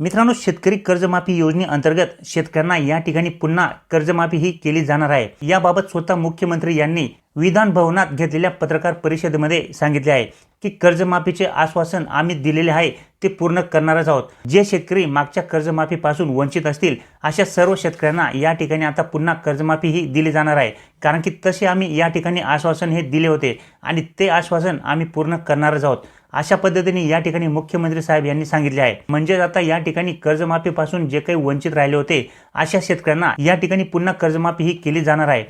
मित्रांनो शेतकरी कर्जमाफी योजनेअंतर्गत शेतकऱ्यांना या ठिकाणी पुन्हा कर्जमाफी ही केली जाणार आहे. याबाबत स्वतः मुख्यमंत्री यांनी विधान भवनात घेतलेल्या पत्रकार परिषदेमध्ये सांगितले आहे की कर्जमाफीचे आश्वासन आम्ही दिलेले आहे ते पूर्ण करणारच आहोत. जे शेतकरी मागच्या कर्जमाफीपासून वंचित असतील अशा सर्व शेतकऱ्यांना या ठिकाणी आता पुन्हा कर्जमाफी ही दिली जाणार आहे. कारण की तसे आम्ही या ठिकाणी आश्वासन हे दिले होते आणि ते आश्वासन आम्ही पूर्ण करणारच आहोत. अशा पद्धतीने या ठिकाणी मुख्यमंत्री साहेब यांनी सांगितले आहे. म्हणजेच आता या ठिकाणी कर्जमाफीपासून जे काही वंचित राहिले होते अशा शेतकऱ्यांना या ठिकाणी पुन्हा कर्जमाफी ही केली जाणार आहे.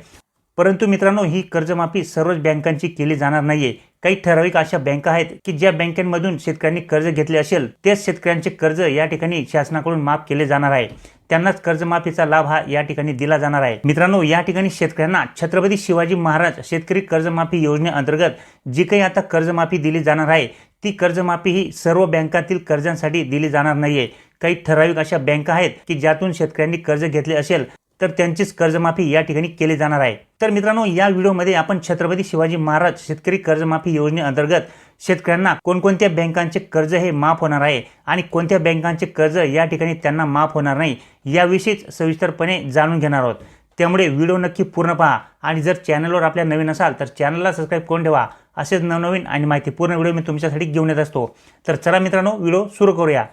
परंतु मित्रांनो ही कर्जमाफी सर्वच बँकांची केली जाणार नाहीये. काही ठराविक अशा बँका आहेत की ज्या बँकांमधून शेतकऱ्यांनी कर्ज घेतले असेल त्याच शेतकऱ्यांचे कर्ज या ठिकाणी शासनाकडून माफ केले जाणार आहे. त्यांनाच कर्जमाफीचा लाभ हा या ठिकाणी दिला जाणार आहे. मित्रांनो या ठिकाणी शेतकऱ्यांना छत्रपती शिवाजी महाराज शेतकरी कर्जमाफी योजनेअंतर्गत जी काही आता कर्जमाफी दिली जाणार आहे ती कर्जमाफी ही सर्व बँकातील कर्जांसाठी दिली जाणार नाहीये. काही ठराविक अशा बँका आहेत की ज्यातून शेतकऱ्यांनी कर्ज घेतले असेल तर त्यांचीच कर्जमाफी या ठिकाणी केली जाणार आहे. तर मित्रांनो या व्हिडिओमध्ये आपण छत्रपती शिवाजी महाराज शेतकरी कर्जमाफी योजनेअंतर्गत शेतकऱ्यांना कोणकोणत्या बँकांचे कर्ज हे माफ होणार आहे आणि कोणत्या बँकांचे कर्ज या ठिकाणी त्यांना माफ होणार नाही याविषयीच सविस्तरपणे जाणून घेणार आहोत. त्यामुळे व्हिडिओ नक्की पूर्ण पहा आणि जर चॅनलवर आपल्या नवीन असाल तर चॅनलला सबस्क्राईब करून ठेवा. असेच नवनवीन आणि माहिती पूर्ण व्हिडिओ मी तुमच्यासाठी घेऊन येत असतो. तर चला मित्रांनो व्हिडिओ सुरू करूया.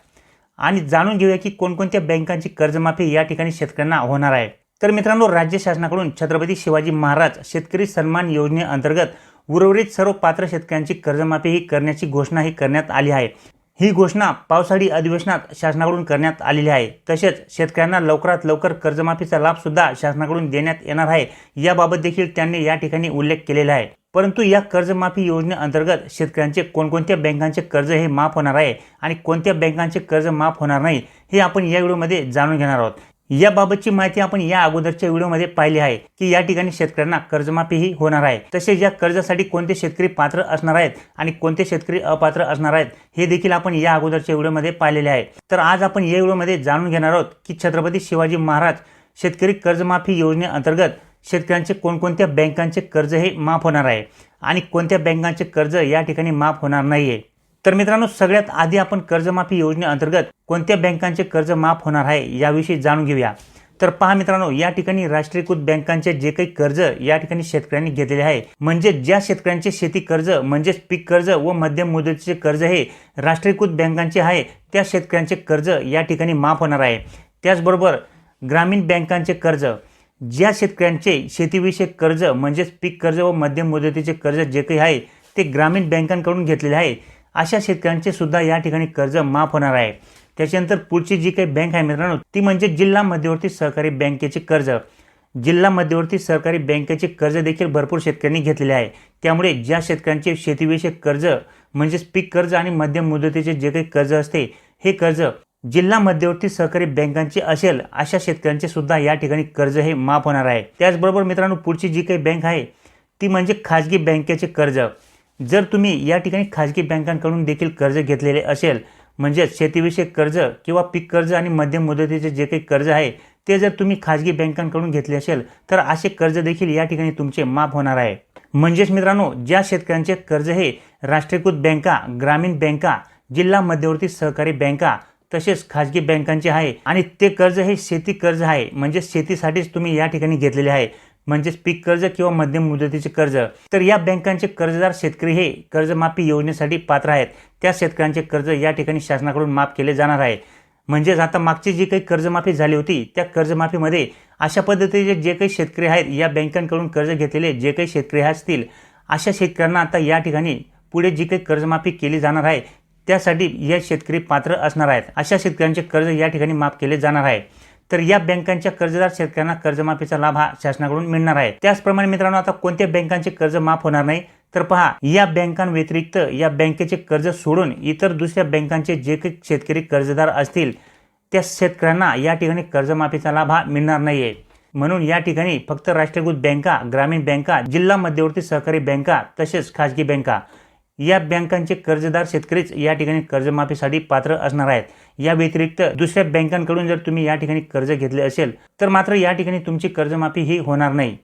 आणि जाणून घेऊया की कोणकोणत्या बँकांची कर्जमाफी या ठिकाणी शेतकऱ्यांना होणार आहे. तर मित्रांनो राज्य शासनाकडून छत्रपती शिवाजी महाराज शेतकरी सन्मान योजनेअंतर्गत उर्वरित सर्व पात्र शेतकऱ्यांची कर्जमाफी ही करण्याची घोषणा ही करण्यात आली आहे. ही घोषणा पावसाळी अधिवेशनात शासनाकडून करण्यात आलेली आहे. तसेच शेतकऱ्यांना लवकरात लवकर कर्जमाफीचा लाभसुद्धा शासनाकडून देण्यात येणार आहे. याबाबत देखील त्यांनी या ठिकाणी उल्लेख केलेला आहे. परंतु या कर्जमाफी योजनेअंतर्गत शेतकऱ्यांचे कोणकोणत्या बँकांचे कर्ज हे माफ होणार आहे आणि कोणत्या बँकांचे कर्ज माफ होणार नाही हे आपण या व्हिडिओमध्ये जाणून घेणार आहोत. याबाबतची माहिती आपण या अगोदरच्या व्हिडिओमध्ये पाहिली आहे की या ठिकाणी शेतकऱ्यांना कर्जमाफी ही होणार आहे. तसेच या कर्जासाठी कोणते शेतकरी पात्र असणार आहेत आणि कोणते शेतकरी अपात्र असणार आहेत हे देखील आपण या अगोदरच्या व्हिडिओमध्ये पाहिलेले आहे. तर आज आपण या व्हिडिओमध्ये जाणून घेणार आहोत की छत्रपती शिवाजी महाराज शेतकरी कर्जमाफी योजनेअंतर्गत शेतकऱ्यांचे कोणकोणत्या बँकांचे कर्ज हे माफ होणार आहे आणि कोणत्या बँकांचे कर्ज या ठिकाणी माफ होणार नाही आहे तर मित्रांनो सगळ्यात आधी आपण कर्जमाफी योजनेअंतर्गत कोणत्या बँकांचे कर्ज माफ होणार आहे याविषयी जाणून घेऊया. तर पहा मित्रांनो या ठिकाणी राष्ट्रीयकृत बँकांचे जे काही कर्ज या ठिकाणी शेतकऱ्यांनी घेतलेले आहे म्हणजे ज्या शेतकऱ्यांचे शेती कर्ज म्हणजेच पीक कर्ज व मध्यम मुदतीचे कर्ज हे राष्ट्रीयकृत बँकांचे आहे त्या शेतकऱ्यांचे कर्ज या ठिकाणी माफ होणार आहे. त्याचबरोबर ग्रामीण बँकांचे कर्ज ज्या शेतकऱ्यांचे शेतीविषयक कर्ज म्हणजेच पीक कर्ज व मध्यम मुदतीचे कर्ज जे काही आहे ते ग्रामीण बँकांकडून घेतलेले आहे. अशा शेतकऱ्यांचे सुद्धा या ठिकाणी कर्ज माफ होणार आहे. त्याच्यानंतर पुढची जी काही बँक आहे मित्रांनो ती म्हणजे जिल्हा मध्यवर्ती सहकारी बँकेचे कर्ज. जिल्हा मध्यवर्ती सहकारी बँकेचे कर्ज देखील भरपूर शेतकऱ्यांनी घेतलेले आहे. त्यामुळे ज्या शेतकऱ्यांचे शेतीविषयक कर्ज म्हणजेच पीक कर्ज आणि मध्यम मुदतीचे जे काही कर्ज असते हे कर्ज जिल्हा मध्यवर्ती सहकारी बँकांचे असेल अशा शेतकऱ्यांचे सुद्धा या ठिकाणी कर्ज हे माफ होणार आहे. त्याचबरोबर मित्रांनो पुढची जी काही बँक आहे ती म्हणजे खाजगी बँकेचे कर्ज. जर तुम्ही या ठिकाणी खाजगी बँकांकडून देखील कर्ज घेतलेले असेल म्हणजेच शेतीविषयक कर्ज किंवा पीक कर्ज आणि मध्यम मुदतीचे जे काही कर्ज आहे ते जर तुम्ही खाजगी बँकांकडून घेतले असेल तर असे कर्ज देखील या ठिकाणी तुमचे माफ होणार आहे. म्हणजेच मित्रांनो ज्या शेतकऱ्यांचे कर्ज हे राष्ट्रीयकृत बँका ग्रामीण बँका जिल्हा मध्यवर्ती सहकारी बँका तसेच खाजगी बँकांचे आहे आणि ते कर्ज हे शेती कर्ज आहे. म्हणजे शेतीसाठीच तुम्ही या ठिकाणी घेतलेले आहे. म्हणजेच पीक कर्ज किंवा मध्यम मुदतीचे कर्ज. तर या बँकांचे कर्जदार शेतकरी हे कर्जमाफी योजनेसाठी पात्र आहेत. त्या शेतकऱ्यांचे कर्ज या ठिकाणी शासनाकडून माफ केले जाणार आहे. म्हणजेच आता मागची जी काही कर्जमाफी झाली होती त्या कर्जमाफीमध्ये अशा पद्धतीचे जे काही शेतकरी आहेत या बँकांकडून कर्ज घेतलेले जे काही शेतकरी असतील अशा शेतकऱ्यांना आता या ठिकाणी पुढे जी काही कर्जमाफी केली जाणार आहे त्यासाठी या शेतकरी पात्र असणार आहेत. अशा शेतकऱ्यांचे कर्ज या ठिकाणी माफ केले जाणार आहे. तर या बँकांच्या कर्जदार शेतकऱ्यांना कर्जमाफीचा लाभ हा शासनाकडून मिळणार आहे. त्याचप्रमाणे मित्रांनो आता कोणत्या बँकांचे कर्ज माफ होणार नाही? तर पहा या बँकांव्यतिरिक्त या बँकेचे कर्ज सोडून इतर दुसऱ्या बँकांचे जे काही शेतकरी कर्जदार असतील त्या शेतकऱ्यांना या ठिकाणी कर्जमाफीचा लाभ हा मिळणार नाहीये. म्हणून या ठिकाणी फक्त राष्ट्रीयकृत बँका ग्रामीण बँका जिल्हा मध्यवर्ती सहकारी बँका तसेच खाजगी बँका. या बँकांचे कर्जदार शेतकरीच या ठिकाणी कर्जमाफीसाठी पात्र असणार आहेत. या व्यतिरिक्त दुसऱ्या बँकांकडून जर तुम्ही या ठिकाणी कर्ज घेतले असेल तर मात्र या ठिकाणी तुमची कर्जमाफी ही होणार नाही.